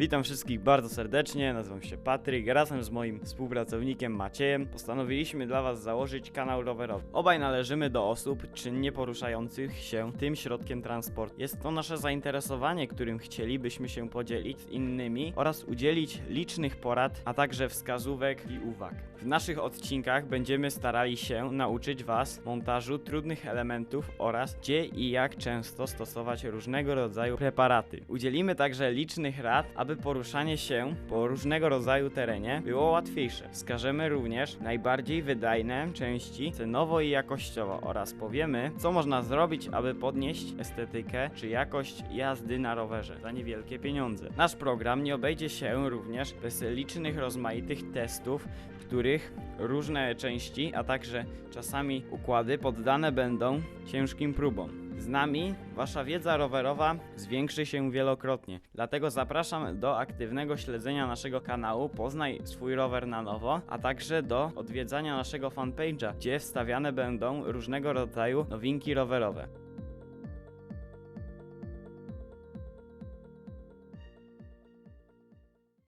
Witam wszystkich bardzo serdecznie, nazywam się Patryk. Razem z moim współpracownikiem Maciejem postanowiliśmy dla Was założyć kanał rowerowy. Obaj należymy do osób czynnie poruszających się tym środkiem transportu. Jest to nasze zainteresowanie, którym chcielibyśmy się podzielić z innymi oraz udzielić licznych porad, a także wskazówek i uwag. W naszych odcinkach będziemy starali się nauczyć Was montażu trudnych elementów oraz gdzie i jak często stosować różnego rodzaju preparaty. Udzielimy także licznych rad, aby poruszanie się po różnego rodzaju terenie było łatwiejsze. Wskażemy również najbardziej wydajne części cenowo i jakościowo oraz powiemy, co można zrobić, aby podnieść estetykę czy jakość jazdy na rowerze za niewielkie pieniądze. Nasz program nie obejdzie się również bez licznych rozmaitych testów, w których różne części, a także czasami układy poddane będą ciężkim próbom. Z nami wasza wiedza rowerowa zwiększy się wielokrotnie. Dlatego zapraszam do aktywnego śledzenia naszego kanału Poznaj swój rower na nowo, a także do odwiedzania naszego fanpage'a, gdzie wstawiane będą różnego rodzaju nowinki rowerowe.